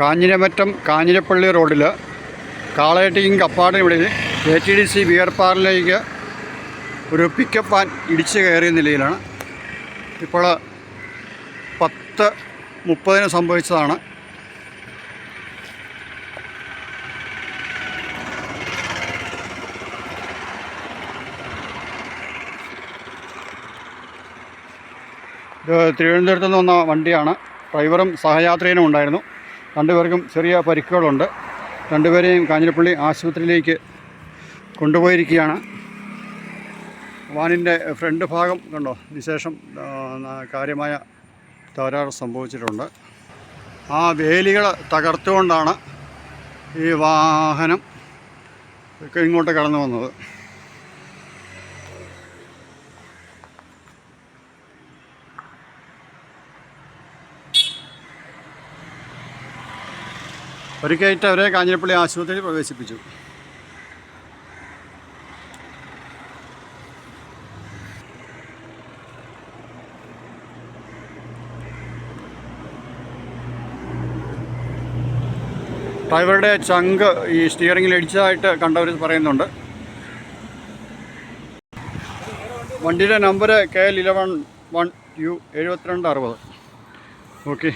കാഞ്ഞിരമറ്റം കാഞ്ഞിരപ്പള്ളി റോഡിൽ കാളയട്ടിയും കപ്പാടിനും A T D C beer പാറിലേക്ക് ഒരു പിക്കപ്പ് വാൻ ഇടിച്ച് കയറിയ നിലയിലാണ്. ഇപ്പോൾ പത്ത് മുപ്പതിന് സംഭവിച്ചതാണ്. തിരുവനന്തപുരത്ത് നിന്ന് വന്ന വണ്ടിയാണ്. ഡ്രൈവറും സഹയാത്രികനും ഉണ്ടായിരുന്നു. രണ്ടുപേർക്കും ചെറിയ പരിക്കുകളുണ്ട്. രണ്ടുപേരെയും കാഞ്ഞിരപ്പള്ളി ആശുപത്രിയിലേക്ക് കൊണ്ടുപോയിരിക്കുകയാണ്. വാനിന്റെ ഫ്രണ്ട് ഭാഗം കണ്ടോ? വിശേഷം കാര്യമായ തകരാറ് സംഭവിച്ചിട്ടുണ്ട്. ആ വേലികൾ തകർത്തുകൊണ്ടാണ് ഈ വാഹനം ഇങ്ങോട്ട് കടന്നു വന്നത്. പരിക്കേറ്റ് അവരെ കാഞ്ഞിരപ്പള്ളി ആശുപത്രിയിൽ പ്രവേശിപ്പിച്ചു. ഡ്രൈവറുടെ ചങ്ക് ഈ സ്റ്റിയറിംഗിൽ ഇടിച്ചതായിട്ട് കണ്ടവർ പറയുന്നുണ്ട്. വണ്ടിയുടെ number K L eleven one U എഴുപത്തിരണ്ട് അറുപത്. ഓക്കെ.